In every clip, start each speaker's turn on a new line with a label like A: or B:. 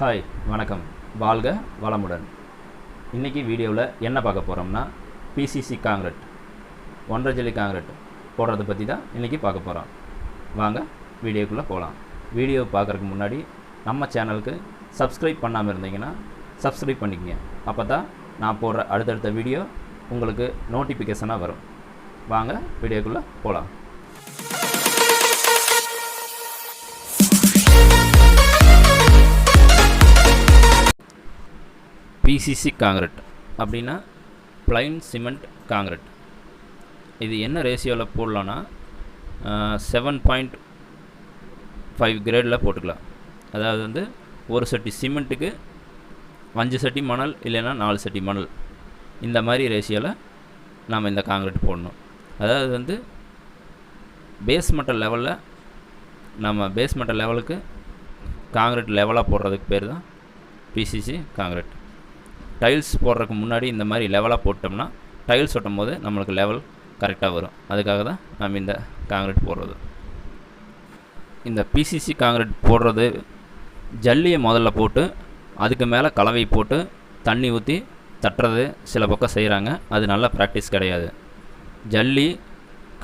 A: Hi வணக்கம். வாழ்க வளமுடன். இன்றைக்கி வீடியோவில் என்ன பார்க்க போகிறோம்னா பிசிசி காங்கிரட் ஒன்றரை ஜல்லி காங்கிரட் போடுறதை பற்றி தான் இன்றைக்கி பார்க்க போகிறோம் வாங்க வீடியோக்குள்ளே போகலாம் வீடியோ பார்க்குறதுக்கு முன்னாடி நம்ம சேனலுக்கு சப்ஸ்கிரைப் பண்ணாமல் இருந்தீங்கன்னா சப்ஸ்கிரைப் பண்ணிக்கங்க. அப்போ தான் நான் போடுற அடுத்தடுத்த வீடியோ உங்களுக்கு நோட்டிஃபிகேஷனாக வரும். வாங்க வீடியோக்குள்ளே போகலாம் பிசிசி காங்கிரட் அப்படின்னா பிளைன் சிமெண்ட் காங்கிரட் இது என்ன ரேஷியோவில் போடலான்னா செவன் பாயிண்ட் ஃபைவ் கிரேடில் போட்டுக்கலாம். அதாவது வந்து ஒரு சட்டி சிமெண்ட்டுக்கு அஞ்சு சட்டி மணல் இல்லைன்னா நாலு சட்டி மணல். இந்த மாதிரி ரேஷியோவில் நாம் இந்த காங்கிரட் போடணும். அதாவது வந்து பேஸ்மெண்டல் லெவலில் நம்ம பேஸ்மெண்டல் லெவலுக்கு காங்கிரட் லெவலாக போடுறதுக்கு பேர் தான் பிசிசி காங்கிரட் டைல்ஸ் போடுறதுக்கு முன்னாடி இந்த மாதிரி லெவலாக போட்டோம்னா டைல்ஸ் ஒட்டும் போது நம்மளுக்கு லெவல் கரெக்டாக வரும். அதுக்காக தான் நம்ம இந்த காங்கிரீட் போடுறது. இந்த பிசிசி காங்கிரீட் போடுறது ஜல்லியை முதல்ல போட்டு அதுக்கு மேலே கலவை போட்டு தண்ணி ஊற்றி தட்டுறது சில பக்கம் செய்கிறாங்க அது நல்ல ப்ராக்டிஸ் கிடையாது. ஜல்லி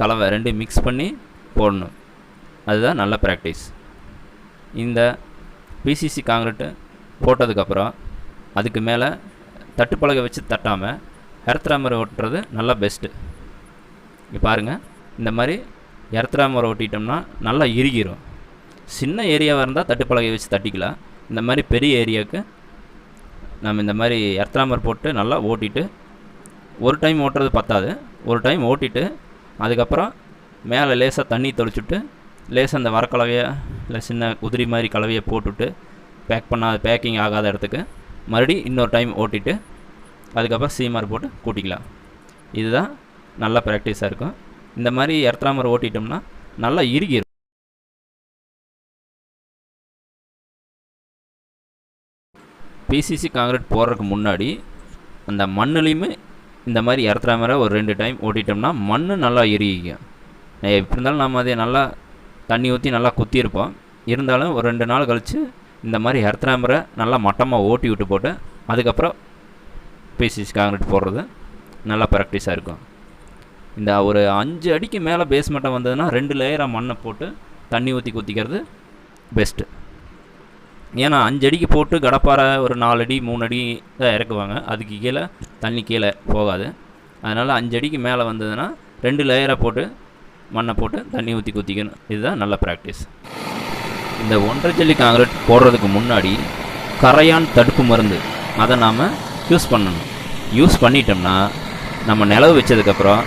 A: கலவை ரெண்டு மிக்ஸ் பண்ணி போடணும். அதுதான் நல்ல ப்ராக்டிஸ் இந்த பிசிசி காங்கிரீட்டு போட்டதுக்கப்புறம் அதுக்கு மேலே தட்டுப்பலகை வச்சு தட்டாமல் எர்த்ராமரை ஓட்டுறது நல்லா பெஸ்ட்டு இங்கே பாருங்கள் இந்த மாதிரி எர்த்ராமரை ஓட்டிட்டோம்னா நல்லா இறுகிரும். சின்ன ஏரியாவாக இருந்தால் தட்டுப்பலகை வச்சு தட்டிக்கலாம். இந்த மாதிரி பெரிய ஏரியாவுக்கு நம்ம இந்த மாதிரி எர்த்ராமர் போட்டு நல்லா ஓட்டிட்டு ஒரு டைம் ஓட்டுறது பத்தாது. ஒரு டைம் ஓட்டிட்டு அதுக்கப்புறம் மேலே லேசாக தண்ணி தொளிச்சுட்டு லேசாக அந்த வரக்கலவையை இல்லை சின்ன உதிரி மாதிரி கலவையை போட்டுவிட்டு பேக் பண்ணாத பேக்கிங் ஆகாத இடத்துக்கு மறுபடி இன்னொரு டைம் ஓட்டிட்டு அதுக்கப்புறம் சீமார் போட்டு கூட்டிக்கலாம். இதுதான் நல்ல ப்ராக்டிஸாக இருக்கும். இந்த மாதிரி எர்த்ராமர் ஓட்டிட்டோம்னா நல்லா இறுகிரும் பிசிசி காங்கிரீட் போடுறதுக்கு முன்னாடி அந்த மண்ணுலேயுமே இந்த மாதிரி எர்த்ராமரை ஒரு ரெண்டு டைம் ஓட்டிட்டோம்னா மண் நல்லா இறுகிக்கும். எப்படி இருந்தாலும் நம்ம அதை நல்லா தண்ணி ஊற்றி நல்லா குத்தியிருப்போம். இருந்தாலும் ஒரு ரெண்டு நாள் கழித்து இந்த மாதிரி எர்த்ராமரை நல்லா மட்டமாக ஓட்டி விட்டு போட்டு அதுக்கப்புறம் பிசிசி காங்கிரீட் போடுறது நல்லா ப்ராக்டிஸாக இருக்கும். இந்த ஒரு அஞ்சு அடிக்கு மேலே பேஸ்மெண்ட்டை வந்ததுன்னா ரெண்டு லேயராக மண்ணை போட்டு தண்ணி ஊற்றி குத்திக்கிறது பெஸ்ட்டு ஏன்னா அஞ்சு அடிக்கு போட்டு கடப்பாறை ஒரு நாலு அடி மூணு அடி தான் இறக்குவாங்க. அதுக்கு கீழே தண்ணி கீழே போகாது. அதனால் அஞ்சு அடிக்கு மேலே வந்ததுன்னா ரெண்டு லேயராக போட்டு மண்ணை போட்டு தண்ணி ஊற்றி குத்திக்கணும். இதுதான் நல்ல ப்ராக்டிஸ் இந்த ஒன்றரை ஜல்லி காங்கிரீட் போடுறதுக்கு முன்னாடி கரையான் தடுப்பு மருந்து அதை நாம் யூஸ் பண்ணணும். யூஸ் பண்ணிட்டோம்னா நம்ம நிலவு வச்சதுக்கப்புறம்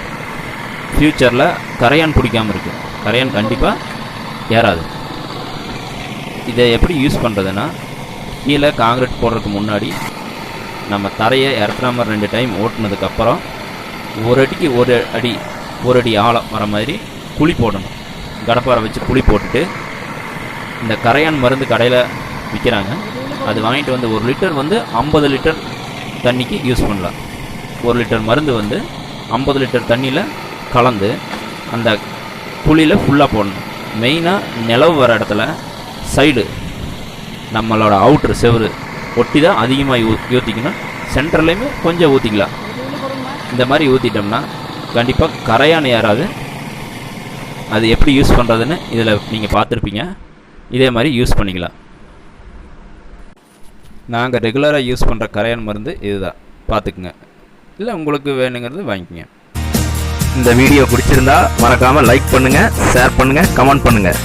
A: ஃப்யூச்சரில் கரையான் பிடிக்காமல் இருக்கும் கரையான் கண்டிப்பாக ஏறாது. இதை எப்படி யூஸ் பண்ணுறதுன்னா கீழே காங்கிரீட் போடுறதுக்கு முன்னாடி நம்ம தரையை இறக்குறாம ரெண்டு டைம் ஓட்டுனதுக்கப்புறம் ஒரு அடிக்கு ஒரு அடி ஒரு அடி ஆழம் வர மாதிரி குழி போடணும். கடப்பாரை வச்சு குழி போட்டுட்டு இந்த கரையான் மருந்து கடையில் விற்கிறாங்க அது வாங்கிட்டு வந்து ஒரு லிட்டர் வந்து ஐம்பது லிட்டர் தண்ணிக்கு யூஸ் பண்ணலாம். ஒரு லிட்டர் மருந்து வந்து ஐம்பது லிட்டர் தண்ணியில் கலந்து அந்த குழியில் ஃபுல்லாக போடணும். மெயினாக நிலவு வர இடத்துல சைடு நம்மளோட அவுட்ரு செவரு ஒட்டி தான் அதிகமாக ஊ ஊற்றிக்கணும் சென்டர்லேயுமே கொஞ்சம் ஊற்றிக்கலாம் இந்த மாதிரி ஊற்றிட்டோம்னா கண்டிப்பாக கரையான் ஏறாது. அது எப்படி யூஸ் பண்ணுறதுன்னு இதில் நீங்கள் பார்த்துருப்பீங்க. இதே மாதிரி யூஸ் பண்ணிக்கலாம். நாங்கள் ரெகுலராக யூஸ் பண்ணுற கரையான் மருந்து இதுதான். பார்த்துக்குங்க. இல்லை உங்களுக்கு வேணுங்கிறது வாங்கிக்கோங்க.
B: இந்த வீடியோ பிடிச்சிருந்தா மறக்காமல் லைக் பண்ணுங்கள் ஷேர் பண்ணுங்கள் கமெண்ட் பண்ணுங்கள்